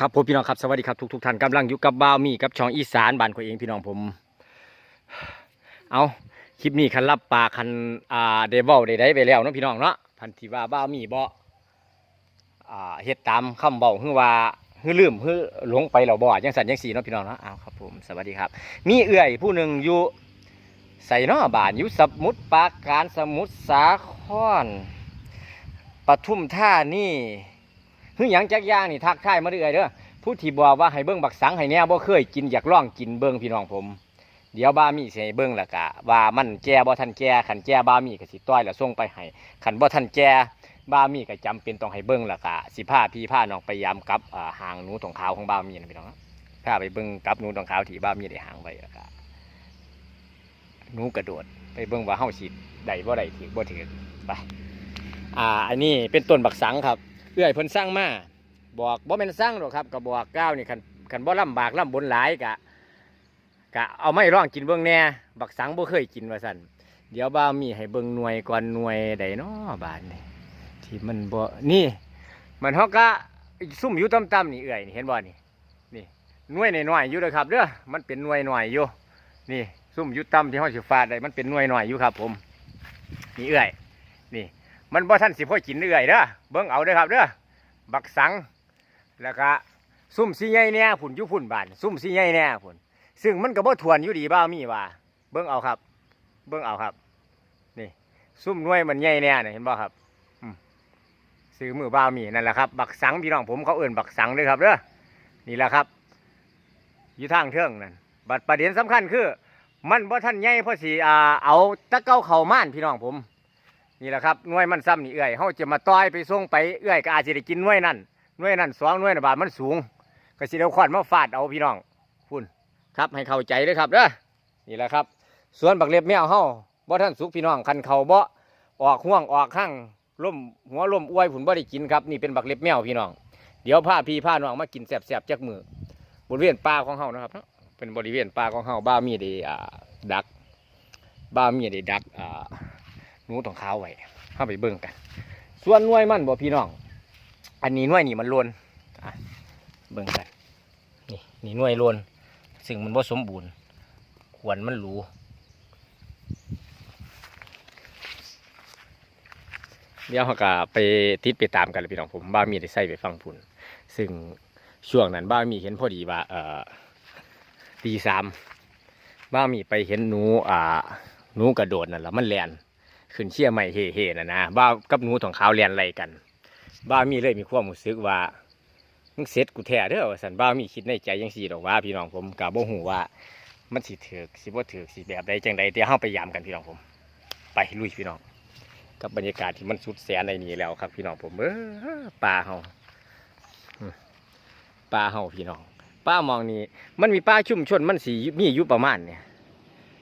ครับผมพี่น้องครับสวัสดีครับทุกทุกๆท่านกำลังอยู่กับบ่าวมีกับช่องอีสานบ้านข่อยเองพี่น้องผม เอาคลิปนี้คันรับปากคันอ่าเดเวลได้ได้ไปแล้วเนาะพี่น้องเนาะพันธีว่าบ่าวมีบ่อ่าเฮ็ดตามคำเว้าคือว่าคือลืมคือหลงไปแล้วบ่จังสันจังสีเนาะพี่น้องเนาะเอาครับผมสวัสดีครับ มีเอื้อยผู้หนึ่งอยู่ใส่เนาะบ้านอยู่สมุทรปราการสมุทรสาครปทุมท่านี่ คือหยังจักอย่างนี่ทักทายมาเรื่อยเด้อผู้ที่บอกว่าให้เบิ่งบักสังให้แน่บ่เคยกินอยากลองกินเบิ่งพี่น้องผม เดี๋ยวบามีสิให้เบิ่งล้วก็ว่ามันแก่บ่ทันแก่คันแก่บามีก็สิต้อยแล้วส่งไปให้คันบ่ทันแก่บามีก็จำเป็นต้องให้เบิ่งล้วก็สิพาพี่พาน้องไปยามกับอ่าหางหนูตองขาวของบามีนะพี่น้องพาไปเบิ่งกับหนูตองขาวที่บามีได้หางไว้ล้วก็หนูกระโดดไปเบิ่งว่าเฮาสิได้บ่ได้ถือบ่ถือไปอ่าอันนี้เป็นต้นบักสังครับ เอื้อยเพิ่นสร้างมาบอกบ่แม่นสร้างหรอกครับก็บอกก้าวนี่คันคันบ่ลำบากลำบนหลายกะกะเอาไม่ร้องกินเบิ่งแน่บักสังบ่เคยกินว่าซั่นเดี๋ยวบ่าวมีให้เบิ่งหน่วยก่อนหน่วยใดเนาะบาดนี่ที่มันบ่นี่ มันเฮาก็ซุ่มอยู่ต่ำๆนี่เอื้อยนี่เห็นบ่นี่นี่หน่วยหน้อยๆอยู่เด้อครับเด้อมันเป็นหน่วยหน้อยอยู่นี่ซุ่มอยู่ต่ำที่เฮาสิฟาดได้มันเป็นหน่วยหน้อยอยู่ครับ ผม นี่เอื้อย นี่ มันบ่ทันสิพ่อกินเรื่อยเด้อเบิ่งเอาเด้อครับเด้อบักสังแล้วก็ซุ่มสีใหญ่แน่ผุนยู่พุ่นบานซุ่มสีใหญ่แน่ผุนซึ่งมันก็บ่ทวนอยู่ดีบ้ามีว่า เบิ่งเอาครับ เบิ่งเอาครับ นี่ ซุ่มน่วยมันใหญ่แน่น่ะเห็นบ่ครับอืมซื้อมือบ้ามีนั่นแหละครับ บักสังพี่น้องผมเขาเอิ่นบักสังเด้ครับเด้อนี่แหละครับอยู่ทางเทิงนั่นบัดประเด็นสำคัญคือ มันบ่ทันใหญ่เพราะสิอ่าเอาตะเก้าเข้าม่านพี่น้องผม นี่แหละครับน่วยมันซ้ำนี่เอื้อยเขาจะมาต้อยไปส่งไปเอื้อยก็อาจจะได้กินน่วยนั่นน่วยนั่นสองน่วยนะบาทมันสูงก็สิเอาขวานมาฟาดเอาพี่น้องคุณครับให้เข้าใจเลยครับเด้อนี่แหละครับสวนบักเล็บแมวเฮาบ่ท่านสุกพี่น้องคันเขาบ่ออกห่วงออกข้างล่มหัวล่มอ้วยผุนบ่ได้กินครับนี่เป็นบักเล็บแมวพี่น้องเดี๋ยวพาพี่พาน้องมากินแซ่บๆจักมือบริเวณป่าของเฮานะครับ เป็นบริเวณป่าของเฮาบ้ามีได้อ่าดัก บ้ามีได้ดักอ่า หนูต้องขาวไว้เข้าไปเบิ่งกัน ส่วนหน่วยมันบ่พี่น้อง อันนี้หน่วยนี่มันโลนเบิ่งกันนี่นี่หน่วยโลนซึ่งมันบ่สมบูรณ์ขวนมันหรูเดี๋ยวเขาก็ไปติดไปตามกันเลยพี่น้องผมบ้ามีได้ใส่ไปฟังพุ่น ซึ่งช่วงนั้นบ้ามีเห็นพอดีว่าเอ่อตีสามบ้ามีไปเห็นหนูอ่าหนูกระโดดนั่นแหละมันแลน ขึ้นเชี่ยใหม่เฮ่ๆนะนะบ้ากับหนูของเขาเรียนอะไรกันบ้ามีเลยมีความรู้สึกว่ามึงเซ็ตกูแท้เด้อสันบ้ามีคิดในใจยังสี่ดอกว่า พี่น้องผมกับบ่หูว่า มันสิถือกสิบ่ถือกสิแบบใดจังใดเดี๋ยวเฮาไปยามกันพี่น้องผม ไปลุยพี่น้อง กับบรรยากาศที่มันสุดแสนในนี้แล้วครับ พี่น้องผมเออป่าเฮาป่าเฮาพี่น้องป่ามองนี้มันมีป่าชุ่มชนมันสีมีอยู่ประมาณเนี่ย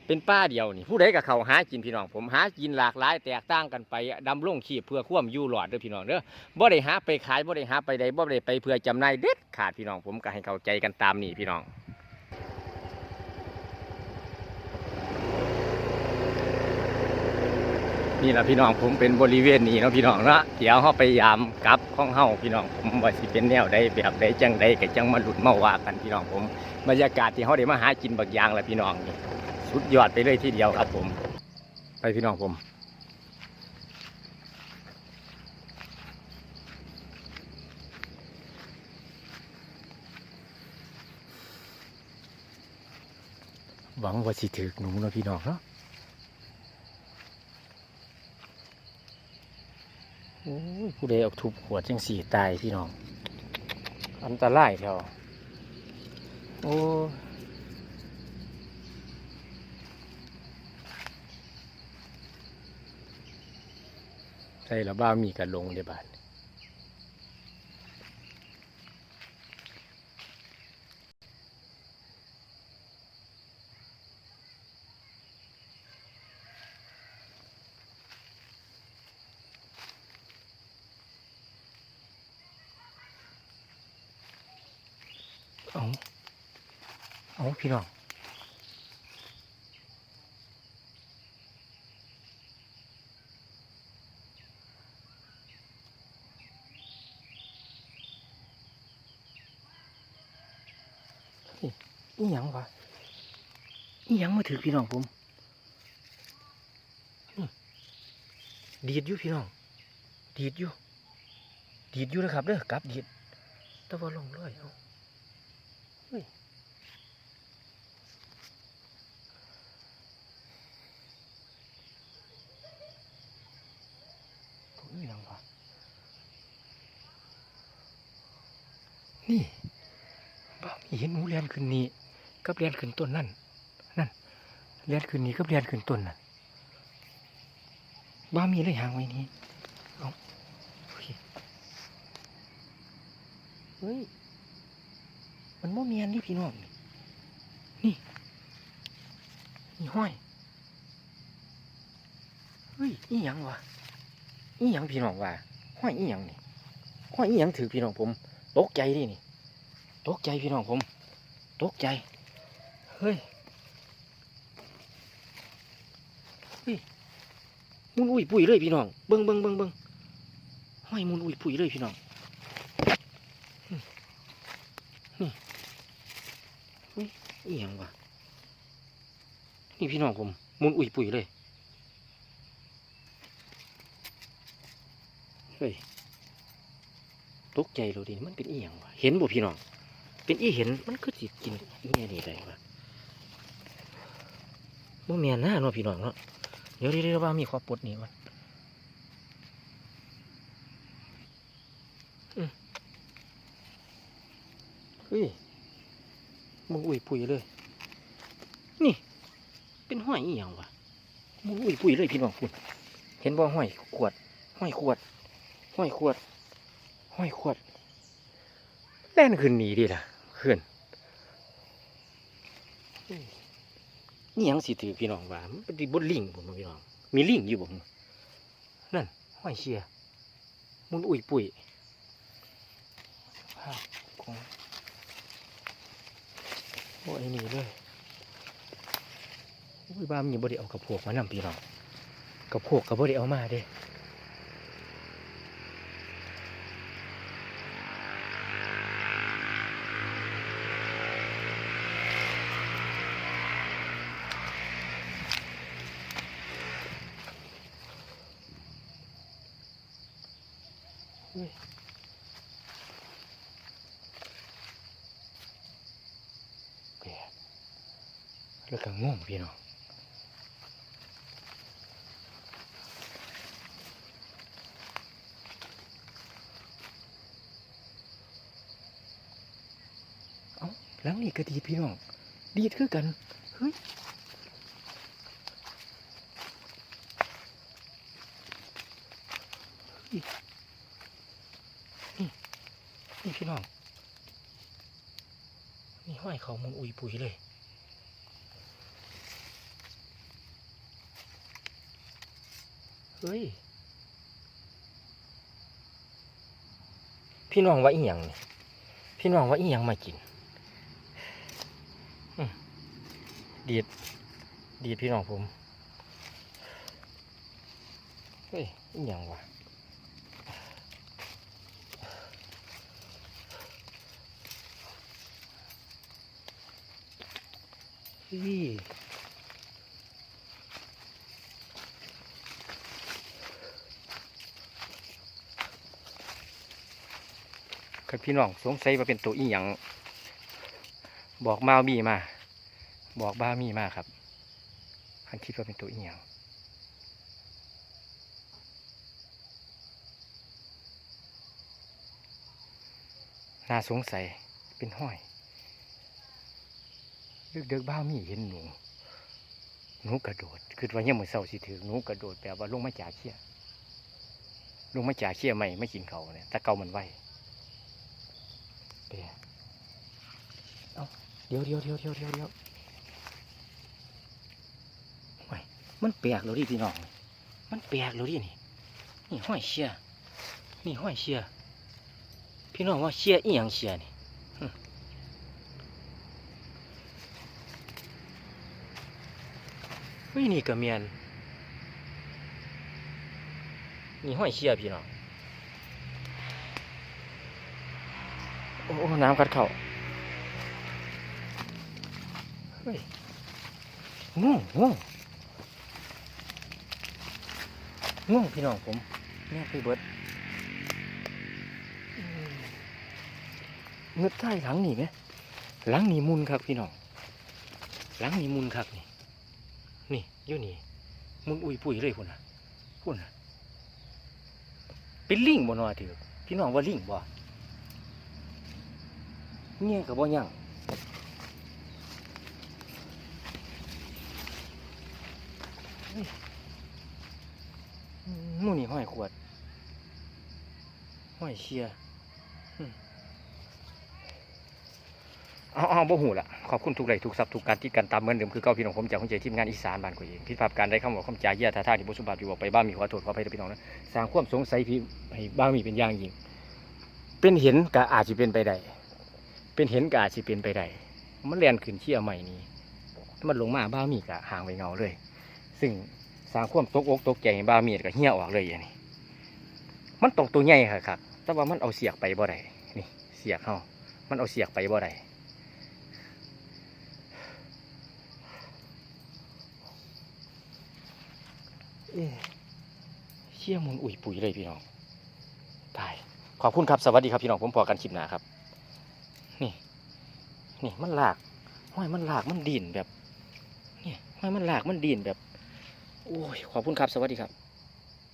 เป็นป้าเดียวนี่ผู้ใดกับเขาหากินพี่น้องผมหากินหลากหลายแตกต่างกันไปดำรงชีพเพื่อควมยู่รอดเด้อพี่น้องเด้อบ่ได้หาไปขายบ่ได้หาไปใดบ่ได้ไปเพื่อจำหน่ายเด็ดขาดพี่น้องผมก็ให้เข้าใจกันตามนี่พี่น้องนี่แหละพี่น้องผมเป็นบริเวณนี้เนาะพี่น้องนะเดี๋ยวเฮาไปยามกลับข้องเฮาพี่น้องผมว่าสิเป็นแนวใดแบบใดจังใดก็จังมาหลุดมาว่ากันพี่น้องผมบรรยากาศที่เฮาได้มาหากินบักอย่างแหละพี่น้องนี่ สุดยอดไปเลยทีเดียวครับผม ไปพี่น้องผมหวังว่าสิถือหนูนะพี่น้องเนาะโอ้ยผู้ใดเอาทุบหัวจังสี่ตายพี่น้อง อันตรายเถอะโอ้ ใช่แล้วบ้ามีกันลงในบ้านเอาเอาพี่น้อง อีหยังวะอีหยังมาถือพี่น้องผมนี่ดีดอยู่พี่น้อง ดีดอยู่ ดีดอยู่นะครับเด้อกลับดีดแต่ว่าลงเลยเอาเฮ้ยผมอีหยังวะนี่บ้ามีเห็นหนูเรียนขึ้นนี้ กับเรียนขึ้นต้นนั่นนั่นเรียนขึ้นนี้กับเรียนขึ้นต้นนั่นบ้ามีเลยหางไว้นี้เอาเฮ้ยเฮ้ยมันโมเมียนนี่พี่น้องนี่นี่ห้อยเฮ้ยอีหยังวะอีหยังพี่น้องวะห้อยอีหยังนี่ห้อยอีหยังถือพี่น้องผมตกใจดินี่ตกใจพี่น้องผมตกใจ ฮ้ยเฮ้ยมุนอุ้ยปุ๋ยเลยพี่น้องเบิ้งเบิ้งเบิ้งเบิ้งห้อยมุนอุ้ยปุ๋ยเลยพี่น้องนี่เฮ้ยอีหยังวะนี่พี่น้องผมมุนอุ้ยปุ๋ยเลยเฮ้ยตกใจเลยดิมันเป็นอีหยังวะเห็นบ่พี่น้องเป็นอีเห็นมันก็จิกินอีเนี่ยนี่ได้วะ บ่แม่นนะเนาะพี่น้องเนาะเดี๋ยวเดี๋ยวดี๋ยวว่ามีข้อปลดนี่มันอืมเฮ้ยมึงอุ้ยปุ๋ยเลย นี่ เป็นห้อยอีหยังวะมึงอุ้ยปุ๋ยเลยพี่น้องคุณเห็นบ่ห้อยขวดห้อยขวดห้อยขวดห้อยขวดแล่นขึ้นหนีดิล่ะขึ้น นี่ยังสิถือพี่น้องว่ามันเป็นบนลิงผมพี่น้อง มีลิงอยู่ผมนั่นห้อยเชียมุนอุ่ยปุ๋ยภาพของโอ้ยนี่เลยอุ้ยบ้ามีบดเอากระโพกมานำพี่น้องกระโพกกับบดเอามาเด้ แปลกแล้วก็ง่วงพี่น้องเอ้าหลังนี่ก็ดีดพี่น้อง ดีดคือกัน เฮ้ย นี่ นี่พี่น้อง นี่ห้อยเขามุนอุยปุ๋ยเลยเฮ้ย พี่น้องว่าอีหยังนี่พี่น้องว่าอีหยังมากินดีดดีดพี่น้องผม เฮ้ยอีหยังวะ พี่คันพี่น้องสงสัยว่าเป็นตัวอีหยังบอกมามีมา บอกบ้ามีมาครับคันคิดว่าเป็นตัวอีหยังน่าสงสัยเป็นห้อย ด็กเด็กบ้ามีเห็นหนู หนูกระโดดคือว่ายังมือเศร้าสิถือหนูกระโดดแปลว่าลงมาจากเขี้ยลงมาจากเขี้ยไม่ไม่กินเขาเนี่ยแต่เกามันไวเดี๋ยวเอาเดี๋ยวเดี๋ยวเดี๋ยวเดี๋ยวเดี๋ยวเดี๋ยวไว้มันแปลกแล้วดิพี่น้อง มันแปลกแล้วดินี่ นี่ห้อยเชี่ยนี่ห้อยเชี่ยพี่น้องว่าเชี่ยอีหยังเชี่ยนี่ ฮ้ยนี่กระเมียน นี่ห้อยเชียพี่น้อง โอ้ น้ำกัดเข่าเฮ้ยง่วงง่วงง่วงพี่น้องผมแม่พี่เบิร์ดเงือกใต้หลังนี่ไหมหลังนี่มุนครับพี่น้องหลังนี่มุนครับนี่ อยู่นี่มุนอุ้ยปุยเลยคุณน่ะคุณน่ะเป็นลิงบ่นอถือพี่น้องว่าลิงบ่เงี้ยกับบ่ยังนี่อืมหมูนี่ห้อยขวดห้อยเชียร์อืม เอาเอาบ่หูละขอบคุณทุกไลทุกซับทุกการที่กันตามเหมือนเดิมคือเก้าพี่น้องผมจากคนใจทีมงานอีสานบ้านกูเองผิดพลาดการได้คำว่าคำจาเยี่ยท่าท่าที่บุสุบาทที่บอกไปบ้านมีขอโทษขออภัยพี่น้องนะสร้างความสงสัยพี่ให้บ้างมีเป็นอย่างยิ่งเป็นเห็นก็อาจจะเป็นไปได้เป็นเห็นก็อาจจะเป็นไปได้มันเรียนขึ้นเชี่ยใหม่นี้มันลงมาบ้ามีกะห่างไปเงาเลย ซึ่งสร้างความตกอกตกใจบ้ามีก็เหี่ยออกเลยอย่างนี้มันตกตัวใหญ่ค่ะครับแต่ว่ามันเอาเสียกไปบ่ได้นี่เสียกเฮามันเอาเสียกไปบ่ได้ เอเชี่ยมุนอุ่ยปุ๋ยเลยพี่น้องตายขอบคุณครับ สวัสดีครับพี่น้องผมพอกันคลิปหน้าครับ นี่ นี่มันหลากห้อยมันหลากมันดินแบบนี่ห้อยมันหลากมันดินแบบ โอ้ยขอบคุณครับ สวัสดีครับ